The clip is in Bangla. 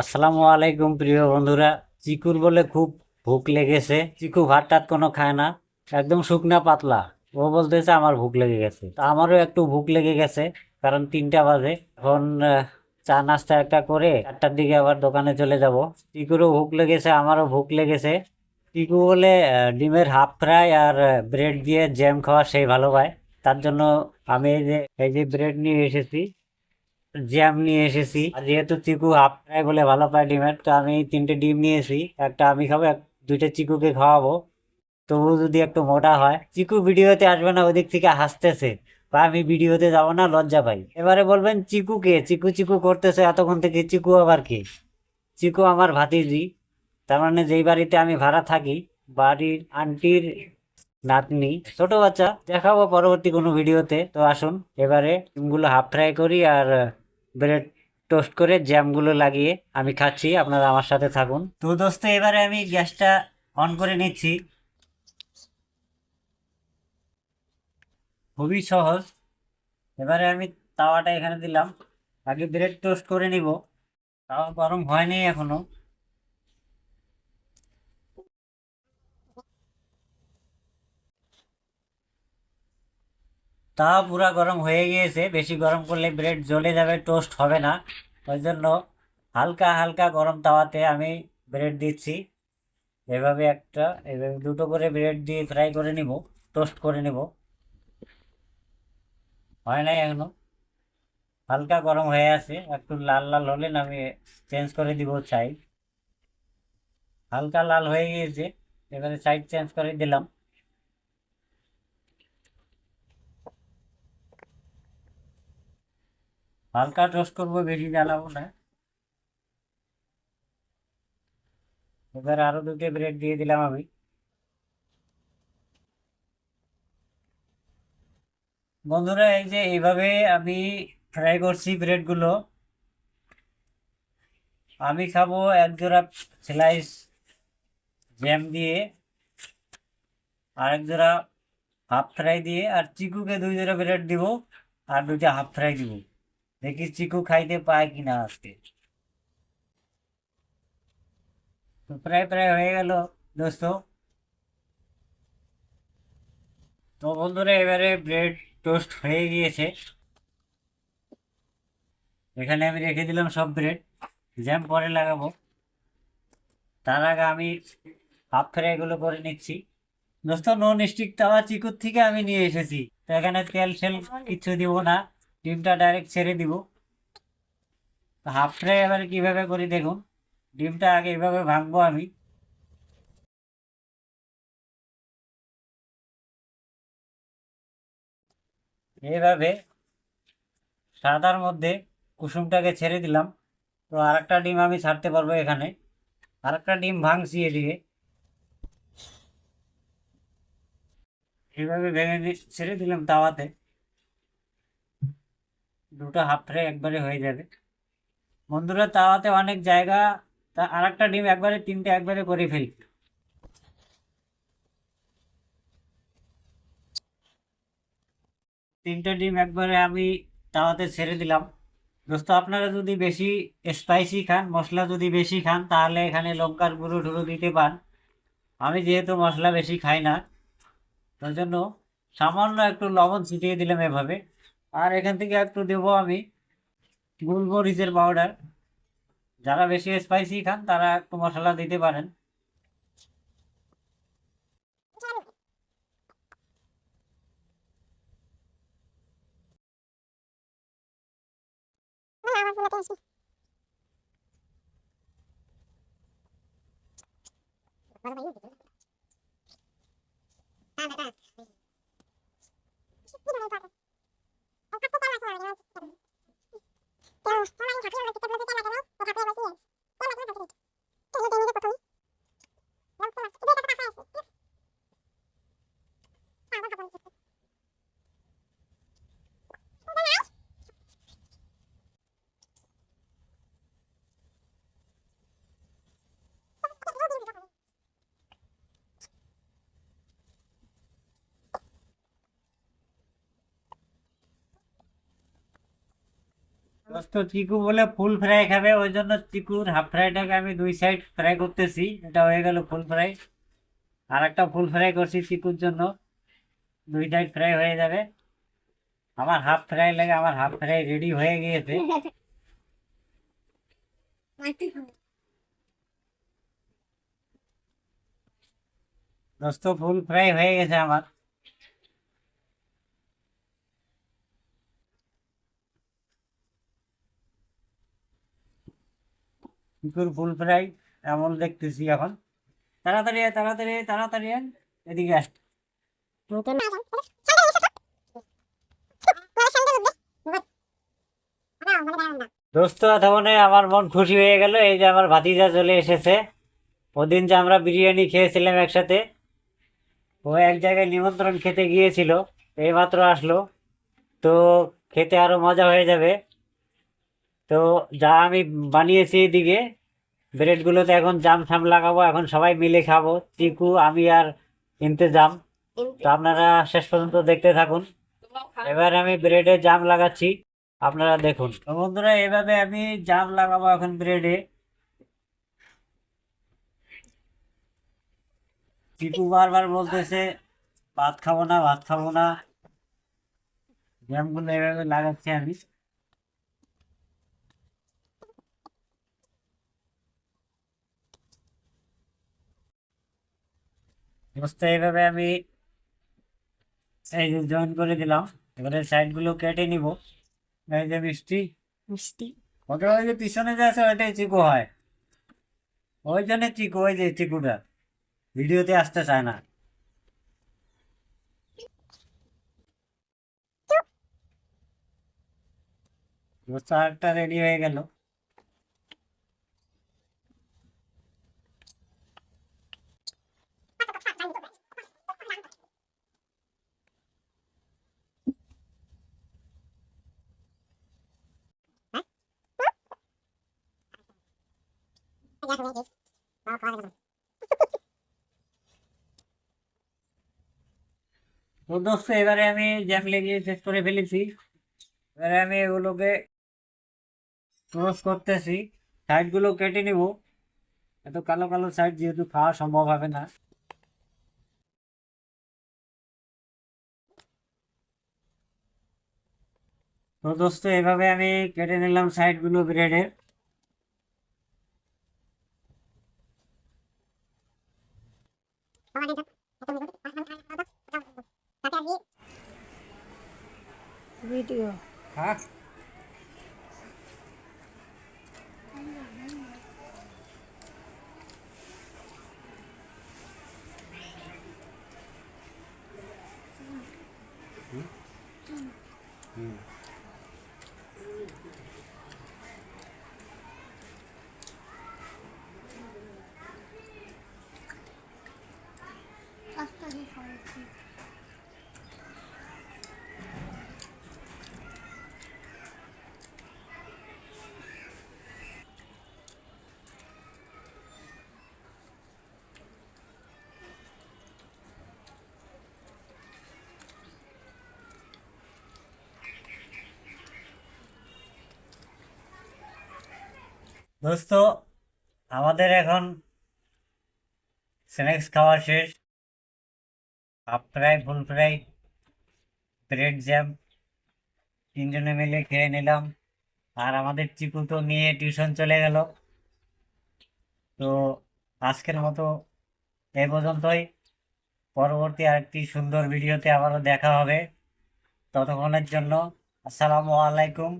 আসসালামু আলাইকুম প্রিয় বন্ধুরা। চিকুর বলে খুব ভুক লেগেছে। চিকু ভাত টাত কোনো খায় না। একদম শুকনা পাতলা। ও বলতেছে আমার ভুক লেগে গেছে। তা আমারও একটু ভুক লেগে গেছে, কারণ তিনটা বাজে। এখন চা নাস্তা একটা করে চারটার দিকে আবার দোকানে চলে যাব। চিকুরও ভুক লেগেছে, আমারও ভুক লেগেছে। চিকু বলে ডিমের হাফ ফ্রাই আর ব্রেড দিয়ে জ্যাম খাওয়া সেই ভালো পায়। তার জন্য আমি এই যে এই যে ব্রেড নিয়ে এসেছি। জ্যাম নিয়ে এসেছি। যেহেতু চিকু হাফ ফ্রাই বলে ভালো পায় ডিমের, তো আমি তিনটে ডিম নিয়েছি একটা আমি খাব, এক দুইটা চিকুকে খাওয়াবো। তবু যদি একটু মোটা হয়, চিকু ভিডিওতে আসবে না, ওদিক থেকে হাসতেছে। বা আমি ভিডিওতে যাব না, লজ্জা পাই। এবারে বলবেন, চিকু কে? চিকু চিকু করতেছে, এতক্ষণ থেকে চিকু আবার কে? চিকু আমার ভাতিজি। তার মানে যেই বাড়িতে আমি ভাড়া থাকি, বাড়ির আন্টির নাতনি, ছোট বাচ্চা, দেখাবো পরবর্তী কোনো ভিডিওতে। তো আসুন, এবারে ডিমগুলো হাফ ফ্রাই করি আর ব্রেড টোস্ট করে জ্যামগুলো লাগিয়ে আমি খাচ্ছি, আপনারা আমার সাথে থাকুন। তো দোস্ত, এবারে আমি গ্যাসটা অন করে নিচ্ছি। খুবই সহজ। এবারে আমি তাওয়াটা এখানে দিলাম। আগে ব্রেড টোস্ট করে নিব। তাওয়া গরম হয়নি এখনও। তা পুরা গরম হয়ে গিয়েছে, বেশি গরম করলে ব্রেড জ্বলে যাবে টোস্ট হবে না। ওই জন্য হালকা হালকা গরম তাওয়াতে আমি ব্রেড দিচ্ছি। এভাবে একটা, এভাবে দুটো করে ব্রেড দিয়ে ফ্রাই করে নিব টোস্ট করে নিব। হয় নাই এখনও? হালকা গরম হয়ে আছে, একটু লাল লাল হলে আমি চেঞ্জ করে দিব সাইড হালকা লাল হয়ে গিয়েছে, এবারে সাইড চেঞ্জ করে দিলাম। হালকা টোস্ট করব, বেশি জ্বালাবো না। এবার আরও দুটো ব্রেড দিয়ে দিলাম আমি। বন্ধুরা, এই যে এইভাবে আমি ফ্রাই করছি ব্রেডগুলো আমি খাব এক জোড়া স্লাইস জ্যাম দিয়ে আর এক জোড়া হাফ ফ্রাই দিয়ে, আর চিকুকে দুই জোড়া ব্রেড দিব, আর দুইটা হাফ ফ্রাই দিব। দেখি চিকু খাইতে পায় কিনা আজকে। প্রায় প্রায় হয়ে গেল দোস্ত। তো বন্ধুরা, এবারে ব্রেড টোস্ট হয়ে গিয়েছে। এখানে আমি রেখে দিলাম সব ব্রেড, জ্যাম পরে লাগাবো। তার আগে আমি হাফ ফ্রাইগুলো করে নিচ্ছি। দোস্ত নন স্টিক তাওয়া চিকুর থেকে আমি নিয়ে এসেছি। তো এখানে তেল সেল কিছু দিব না। ডিমটা ডাইরেক্ট ছেড়ে দিব। হাফ ফ্রাই এবার কীভাবে করি দেখুন, ডিমটা আগে এভাবে ভাঙবো আমি। এইভাবে সাদার মধ্যে কুসুমটাকে ছেড়ে দিলাম। তো আরেকটা ডিম আমি ছাড়তে পারব এখানে। আরেকটা ডিম ভাঙছি এদিকে। এভাবে ভেঙে ছেড়ে দিলাম তাওয়াতে। দুটো হাফ ফ্রাই একবারে হয়ে যাবে। বন্ধুরা, তাওয়াতে অনেক জায়গা, তা আর একটা ডিম একবারে, তিনটে একবারে করে ফেলি। তিনটে ডিম একবারে আমি তাওয়াতে ছেড়ে দিলাম। দোস্ত, আপনারা যদি বেশি স্পাইসি খান, মশলা যদি বেশি খান, তাহলে এখানে লঙ্কার গুঁড়ো টুড়ো দিতে পান। আমি যেহেতু মশলা বেশি খাই না, তার জন্য সামান্য একটু লবণ ছিটিয়ে দিলাম এভাবে। আর এখান থেকে একটু দেব আমি গোলমরিচের পাউডার যারা বেশি স্পাইসি খান, তারা একটু মশলা দিতে পারেন What you? দোস্ত, চিকু বলে ফুল ফ্রাই খাবে, ওই জন্য চিকুর হাফ ফ্রাইটাকে আমি দুই সাইড ফ্রাই করতেছি। এটা হয়ে গেল ফুল ফ্রাই। আর একটা ফুল ফ্রাই করছি চিকুর জন্য। দুই সাইড ফ্রাই হয়ে যাবে। আমার হাফ ফ্রাই লাগে আমার হাফ ফ্রাই রেডি হয়ে গিয়েছে। দোস্ত, ফুল ফ্রাই হয়ে গেছে আমার। চিকুর ফুল ফ্রাই এমন দেখতেছি এখন। তাড়াতাড়ি আয়, তাড়াতাড়ি আয়, তাড়াতাড়ি আয়। এদিকে আস দোস্ত তখন আমার মন খুশি হয়ে গেল এই যে আমার ভাতিজা চলে এসেছে। ওদিন যে আমরা বিরিয়ানি খেয়েছিলাম একসাথে ও এক জায়গায় নিমন্ত্রণ খেতে গিয়েছিল এইমাত্র আসলো। তো খেতে আরও মজা হয়ে যাবে। তো যা আমি বানিয়েছি এদিকে ব্রেডগুলোতে এখন জাম সাম লাগাবো এখন সবাই মিলে খাব। চিকু আমি আর ইন্তেজাম। তো আপনারা শেষ পর্যন্ত দেখতে থাকুন। এবার আমি ব্রেডে জাম লাগাচ্ছি। আপনারা দেখুন। তো বন্ধুরা এভাবে আমি জাম লাগাবো এখন ব্রেডে। টিপু বারবার বলতেছে ভাত খাব না ভাত খাব না। জ্যামগুলো এভাবে লাগাচ্ছি আমি। বুঝতে এইভাবে আমি এই যে জয়েন করে দিলাম। এবারে সাইডগুলো কেটে নিব। এই যে মিষ্টি। মিষ্টি। ওটা ওই যে পিছনে যে আছে ওইটাই চিকু হয়। ওই জন্য চিকু ওই যে চিকুটা। ভিডিওতে আসতে চায় না। চারটা রেডি হয়ে গেল। তো দোস্ত, এবারে আমি জ্যাম লেগিয়ে শেষ করে ফেলেছি। এবারে আমি এগুলোকে ক্রস করতেছি। সাইডগুলো কেটে নিব। এত কালো কালো সাইড যেহেতু খাওয়া সম্ভব হবে না। তো দোস্ত, এভাবে আমি কেটে নিলাম সাইডগুলো ব্রেডের ভিডিও হ্যাঁ দোস্ত আমাদের এখন স্ন্যাক্স খাওয়া শেষ। Half fry full fry bread jam তিনজনে মিলে খেয়ে নিলাম। আর আমাদের চিকু তো নিয়ে টিউশন চলে গেল। তো আজকের মতো এই পর্যন্তই। পরবর্তী আরেকটি সুন্দর ভিডিওতে আবারও দেখা হবে। ততক্ষণের জন্য আসসালামু আলাইকুম।